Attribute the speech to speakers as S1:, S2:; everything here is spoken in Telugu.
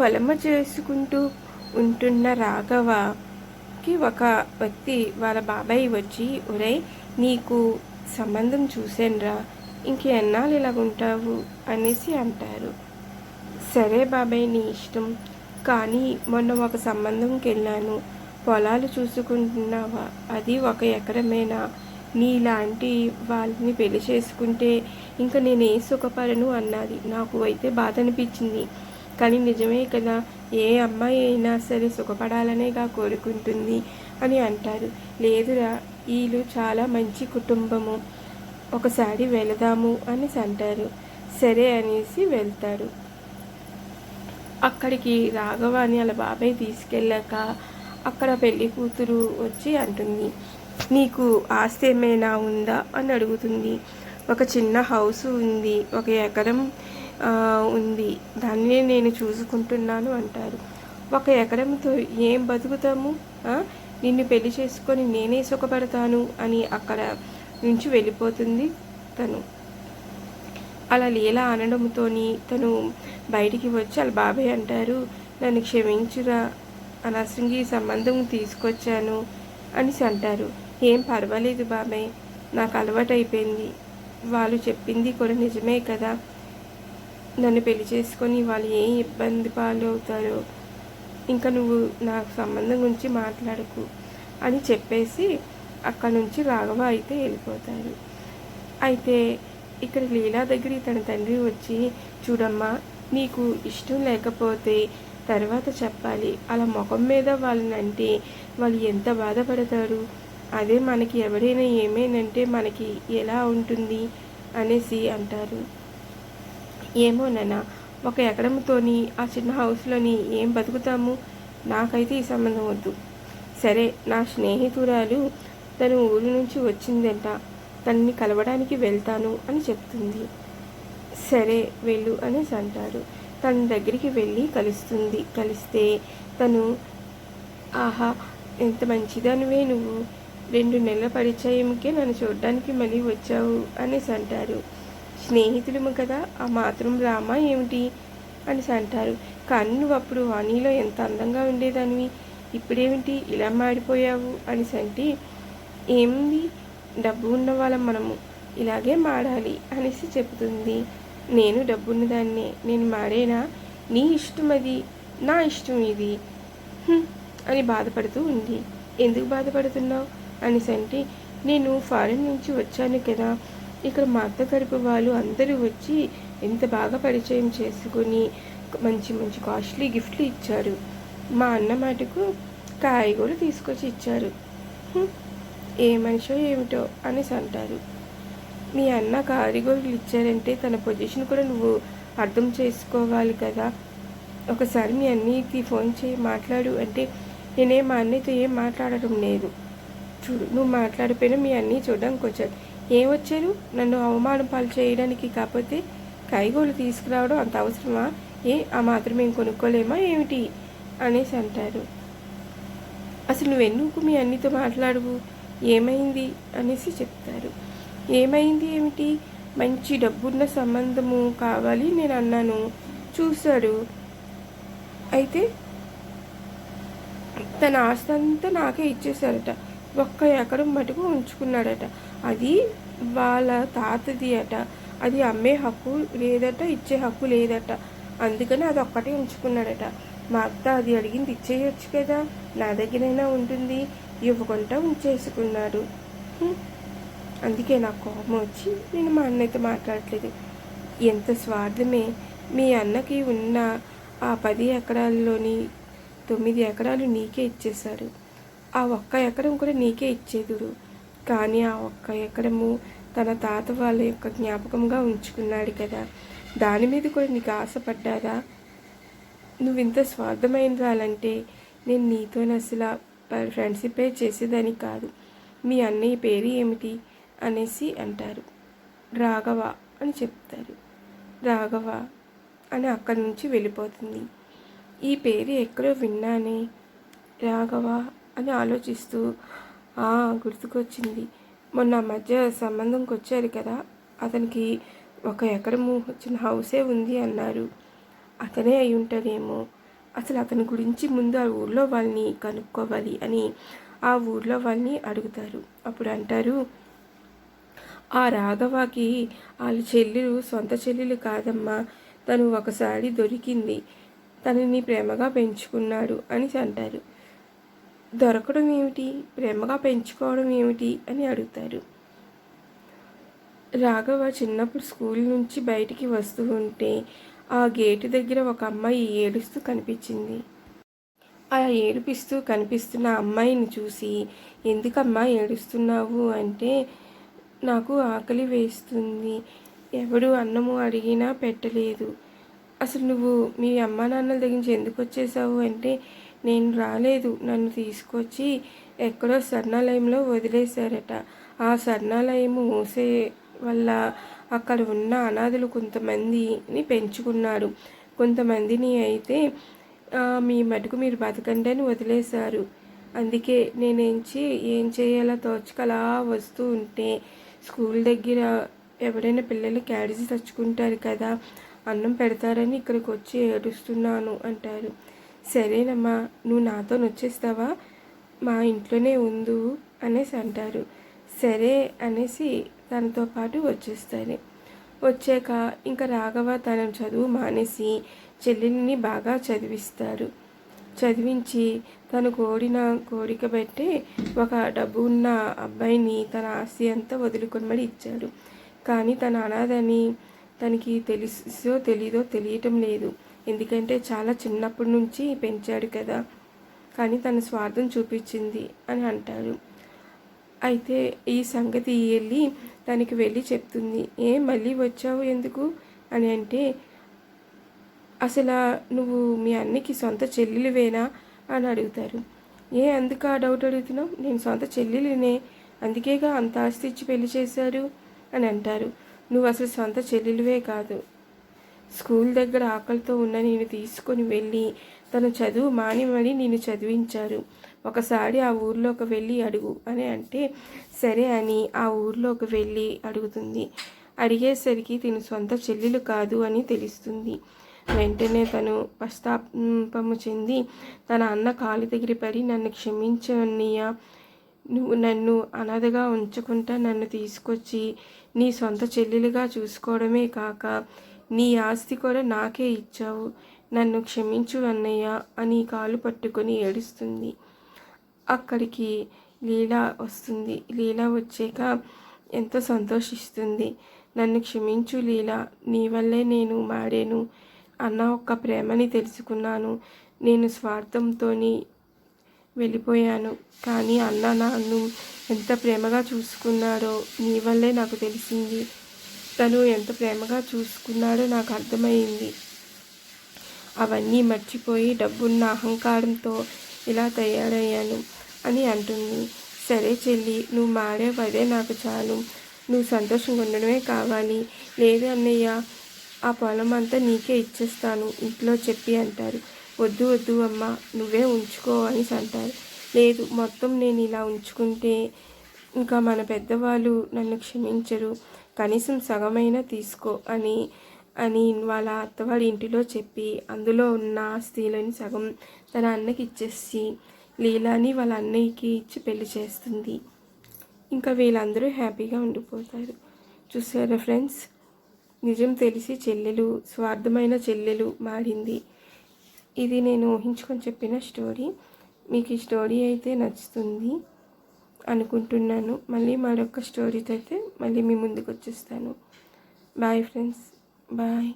S1: పొలమ చేసుకుంటూ ఉంటున్న రాఘవకి ఒక వ్యక్తి వాళ్ళ బాబాయ్ వచ్చి ఒరేయ్ నీకు సంబంధం చూసానురా ఇంకెన్నాళ్ళు ఇలాగ ఉంటావు? అనేసి అంటారు. సరే బాబాయ్ నీ ఇష్టం. కానీ మొన్న ఒక సంబంధంకి వెళ్ళాను. పొలాలు చూసుకుంటున్నావా? అది ఒక ఎకరమేనా? నీలాంటి వాళ్ళని పెళ్ళి చేసుకుంటే ఇంకా నేనే సుఖపడను అన్నది. నాకు అయితే బాధ అనిపించింది. కానీ నిజమే కదా ఏ అమ్మాయి అయినా సరే సుఖపడాలనేగా కోరుకుంటుంది అని అంటారు. లేదురా వీళ్ళు చాలా మంచి కుటుంబము. ఒకసారి వెళదాము అనేసి అంటారు. సరే అనేసి వెళ్తాడు అక్కడికి రాఘవ అని వాళ్ళ బాబాయ్ తీసుకెళ్ళాక అక్కడ పెళ్ళి కూతురు వచ్చి అంటుంది నీకు ఆస్తి ఏమైనా ఉందా? అని అడుగుతుంది. ఒక చిన్న హౌస్ ఉంది. ఒక ఎకరం ఉంది. దాన్నే నేను చూసుకుంటున్నాను అంటారు. ఒక ఎకరంతో ఏం బతుకుతాము? నిన్ను పెళ్ళి చేసుకొని నేనే సుఖపడతాను అని అక్కడ నుంచి వెళ్ళిపోతుంది తను. అలా లీల అనడంతోని తను బయటికి వచ్చి వాళ్ళ బాబాయ్ అంటారు నన్ను క్షమించురా అనవసరంగా ఈ సంబంధం తీసుకొచ్చాను అనేసి అంటారు. ఏం పర్వాలేదు బాబాయ్ నాకు అలవాటైపోయింది. వాళ్ళు చెప్పింది కూడా నిజమే కదా? నన్ను పెళ్ళి చేసుకొని వాళ్ళు ఏం ఇబ్బంది పాలు అవుతారో ఇంకా నువ్వు నాకు సంబంధం గురించి మాట్లాడకు అని చెప్పేసి అక్కడ నుంచి రాఘవ అయితే వెళ్ళిపోతారు అయితే ఇక్కడ లీలా దగ్గరికి తన తండ్రి వచ్చి చూడమ్మా నీకు ఇష్టం లేకపోతే తర్వాత చెప్పాలి. అలా ముఖం మీద వాళ్ళని అంటే వాళ్ళు ఎంత బాధపడతారు? అదే మనకి ఎవరైనా ఏమేనంటే మనకి ఎలా ఉంటుంది? అనేసి అంటారు. ఏమోనన్నా ఒక ఎకరంతోని ఆ చిన్న హౌస్లోని ఏం బతుకుతాము? నాకైతే ఈ సంబంధం వద్దు. సరే నా స్నేహితురాలు తను ఊరి నుంచి వచ్చిందంట. తనని కలవడానికి వెళ్తాను అని చెప్తుంది. సరే వెళ్ళు అనేసి అంటారు. తన దగ్గరికి వెళ్ళి కలుస్తుంది. కలిస్తే తను ఆహా ఎంత మంచిదానివే నువ్వు. రెండు నెలల పరిచయంకే నన్ను చూడడానికి మళ్ళీ వచ్చావు అనేసి అంటారు. స్నేహితులము కదా ఆ మాత్రం రామా ఏమిటి? అనేసి అంటారు కానీ నువ్వు అప్పుడు వాణిలో ఎంత అందంగా ఉండేదానివి? ఇప్పుడేమిటి ఇలా మాడిపోయావు? అనేసి అంటే ఏముంది? డబ్బు ఉన్న వాళ్ళం మనము. ఇలాగే మాడాలి అనేసి చెబుతుంది. నేను డబ్బున్న దాన్నే నేను మాడేనా? నీ ఇష్టం అది. నా ఇష్టం ఇది. అని బాధపడుతూ ఉంది. ఎందుకు బాధపడుతున్నావు? అనేసి అంటే నేను ఫారెన్ నుంచి వచ్చాను కదా. ఇక్కడ మా అత్త తరపు వాళ్ళు అందరూ వచ్చి ఎంత బాగా పరిచయం చేసుకొని మంచి మంచి కాస్ట్లీ గిఫ్ట్లు ఇచ్చారు. మా అన్న మాటకు కాయగూరలు తీసుకొచ్చి ఇచ్చారు. ఏ మనిషో ఏమిటో అనేసి అంటారు. మీ అన్న కాయగూరలు ఇచ్చారంటే తన పొజిషన్ కూడా నువ్వు అర్థం చేసుకోవాలి కదా. ఒకసారి మీ అన్నయ్యకి ఫోన్ చేయి మాట్లాడు అంటే నేనే మా అన్నయ్యతో ఏం మాట్లాడటం లేదు. చూడు నువ్వు మాట్లాడిపోయినా మీ అన్నీ చూడడానికి వచ్చాడు. ఏం వచ్చారు? నన్ను అవమానం పాలు చేయడానికి కాకపోతే కైగోలు తీసుకురావడం అంత అవసరమా? ఏ ఆ మాత్రం మేము కొనుక్కోలేమా ఏమిటి? అనేసి అంటారు. అసలు నువ్వెందుకు మీ అన్నితో మాట్లాడవు? ఏమైంది? అనేసి చెప్తారు. ఏమైంది ఏమిటి? మంచి డబ్బున్న సంబంధము కావాలి నేను అన్నాను. చూశాడు. అయితే తన ఆస్తి అంతా నాకే ఇచ్చేశారట. ఒక్క ఎకరం మటుకు ఉంచుకున్నాడట. అది వాళ్ళ తాతది అట. అది అమ్మే హక్కు లేదట ఇచ్చే హక్కు లేదట. అందుకని అది ఒక్కటే ఉంచుకున్నాడట. మా అత్త అది అడిగింది ఇచ్చేయచ్చు కదా నా దగ్గరైనా ఉంటుంది ఇవ్వకుండా ఉంచేసుకున్నాడు. అందుకే నాకు కోపం వచ్చి నేను మా అన్నయ్యతో మాట్లాడట్లేదు. ఎంత స్వార్థమే. మీ అన్నకి ఉన్న ఆ పది ఎకరాల్లోని తొమ్మిది ఎకరాలు నీకే ఇచ్చేశారు. ఆ ఒక్క ఎకరం కూడా నీకే ఇచ్చేదుడు కానీ ఆ ఒక్క ఎకరము తన తాత వాళ్ళ యొక్క జ్ఞాపకంగా ఉంచుకున్నాడు కదా. దాని మీద కూడా నీకు ఆశపడ్డారా నువ్వు ఇంత స్వార్థమైన రాలంటే నేను నీతో అసలు ఫ్రెండ్షిపే చేసేదని కాదు. మీ అన్నయ్య పేరు ఏమిటి? అనేసి అంటారు. రాఘవ అని చెప్తారు. రాఘవ అని అక్కడి నుంచి వెళ్ళిపోతుంది. ఈ పేరు ఎక్కడో విన్నానే. రాఘవ అని ఆలోచిస్తూ "ఆ, గుర్తుకొచ్చింది. మొన్న మధ్య సంబంధంకి వచ్చారు కదా అతనికి ఒక ఎకరము చిన్న హౌసే ఉంది అన్నారు. అతనే అయి ఉంటాడేమో. అసలు అతని గురించి ముందు ఆ ఊర్లో వాళ్ళని కనుక్కోవాలి అని ఆ ఊర్లో వాళ్ళని అడుగుతారు. అప్పుడు అంటారు ఆ రాఘవకి వాళ్ళ చెల్లెలు సొంత చెల్లెలు కాదమ్మా. తను ఒకసారి దొరికింది. తనని ప్రేమగా పెంచుకున్నాడు అని అంటారు. దొరకడం ఏమిటి? ప్రేమగా పెంచుకోవడం ఏమిటి? అని అడుగుతారు. రాఘవ చిన్నప్పుడు స్కూల్ నుంచి బయటికి వస్తూ ఉంటే ఆ గేటు దగ్గర ఒక అమ్మాయి ఏడుస్తూ కనిపించింది. ఆ ఏడిపిస్తూ కనిపిస్తున్న అమ్మాయిని చూసి ఎందుకమ్మా ఏడుస్తున్నావు? అంటే నాకు ఆకలి వేస్తుంది. ఎవడు అన్నము అడిగినా పెట్టలేదు. అసలు నువ్వు మీ అమ్మా నాన్నల దగ్గర నుంచి ఎందుకు వచ్చేసావు? అంటే నేను రాలేదు. నన్ను తీసుకొచ్చి ఎక్కడో శరణాలయంలో వదిలేశారట. ఆ శరణాలయం మూసే వల్ల అక్కడ ఉన్న అనాథులు కొంతమందిని పెంచుకున్నారు. కొంతమందిని అయితే మీ మటుకు మీరు బతకండి అని వదిలేశారు. అందుకే నేనేంచి ఏం చేయాలో తోచుకలా వస్తూ ఉంటే స్కూల్ దగ్గర ఎవరైనా పిల్లలు క్యాడీస్ తెచ్చుకుంటారు కదా అన్నం పెడతారని ఇక్కడికి వచ్చి ఏడుస్తున్నాను అంటారు. సరేనమ్మా నువ్వు నాతో వచ్చేస్తావా? మా ఇంట్లోనే ఉండు అనేసి అంటారు. సరే అనేసి తనతో పాటు వచ్చేస్తారు వచ్చాక ఇంకా రాఘవ తన చదువు మానేసి చెల్లెల్ని బాగా చదివిస్తారు. చదివించి తను కోడిన కోరిక పెట్టి ఒక డబ్బు ఉన్న అబ్బాయిని తన ఆస్తి అంతా వదులుకొని మరి ఇచ్చాడు. కానీ తన అనాథని తనకి తెలుసో తెలీదో తెలియటం లేదు. ఎందుకంటే చాలా చిన్నప్పటి నుంచి పెంచాడు కదా. కానీ తన స్వార్థం చూపించింది అని అంటారు. అయితే ఈ సంగతి వెళ్ళి తనకి వెళ్ళి చెప్తుంది. ఏ మళ్ళీ వచ్చావు ఎందుకు? అని అంటే అసలు నువ్వు మీ అన్నకి సొంత చెల్లెలివేనా? అని అడుగుతారు. ఏ అందుకు ఆ డౌట్ అడుగుతున్నావు? నేను సొంత చెల్లెలినే. అందుకేగా అంత ఆస్తి ఇచ్చి పెళ్ళి చేశారు? అని అంటారు. నువ్వు అసలు సొంత చెల్లెలివే కాదు. స్కూల్ దగ్గర ఆకలితో ఉన్న నేను తీసుకొని వెళ్ళి తన చదువు మానిమని నేను చదివించారు. ఒకసారి ఆ ఊర్లోకి వెళ్ళి అడుగు అని అంటే సరే అని ఆ ఊర్లోకి వెళ్ళి అడుగుతుంది. అడిగేసరికి తిని సొంత చెల్లెలు కాదు అని తెలుస్తుంది. వెంటనే తను పశ్చాత్తాపము చెంది తన అన్న కాలు దగ్గర పడి నన్ను క్షమించన్నయ్య నువ్వు నన్ను అనాథగా ఉంచకుండా నన్ను తీసుకొచ్చి నీ సొంత చెల్లెలుగా చూసుకోవడమే కాక నీ ఆస్తి కూడా నాకే ఇచ్చావు. నన్ను క్షమించు అన్నయ్య అని కాలు పట్టుకొని ఏడుస్తుంది. అక్కడికి లీలా వస్తుంది. లీలా వచ్చాక ఎంతో సంతోషిస్తుంది. నన్ను క్షమించు లీలా నీ వల్లే నేను మాడాను అన్న ఒక్క ప్రేమని తెలుసుకున్నాను. నేను స్వార్థంతో వెళ్ళిపోయాను. కానీ అన్న నన్ను ఎంత ప్రేమగా చూసుకున్నాడో నీ వల్లే నాకు తెలిసింది. తను ఎంత ప్రేమగా చూసుకున్నాడో నాకు అర్థమైంది. అవన్నీ మర్చిపోయి డబ్బున్న అహంకారంతో ఇలా తయారయ్యాను అని అంటుంది. సరే చెల్లి నువ్వు మారేవదే నాకు చాలు. నువ్వు సంతోషంగా ఉండడమే కావాలి. లేదు అన్నయ్య ఆ పొలం అంతా నీకే ఇచ్చేస్తాను. ఇంట్లో చెప్పి అంటారు. వద్దు వద్దు అమ్మ నువ్వే ఉంచుకో అని అంటారు. లేదు మొత్తం నేను ఇలా ఉంచుకుంటే ఇంకా మన పెద్దవాళ్ళు నన్ను క్షమించరు. కనీసం సగమైనా తీసుకో అని అని వాళ్ళ అత్తవాడి ఇంటిలో చెప్పి అందులో ఉన్న ఆస్తిలని సగం తన అన్నకి ఇచ్చేసి లీలాని వాళ్ళ అన్నయ్యకి ఇచ్చి పెళ్ళి చేస్తుంది. ఇంకా వీళ్ళందరూ హ్యాపీగా ఉండిపోతారు. చూసారా ఫ్రెండ్స్? నిజం తెలిసి చెల్లెలు స్వార్థమైన చెల్లెలు మారింది. ఇది నేను ఊహించుకొని చెప్పిన స్టోరీ. మీకు ఈ స్టోరీ అయితే నచ్చుతుంది. అనుకుంటున్నాను. మళ్ళీ మరొక స్టోరీతో అయితే మళ్ళీ మీ ముందుకు వచ్చేస్తాను. Bye friends bye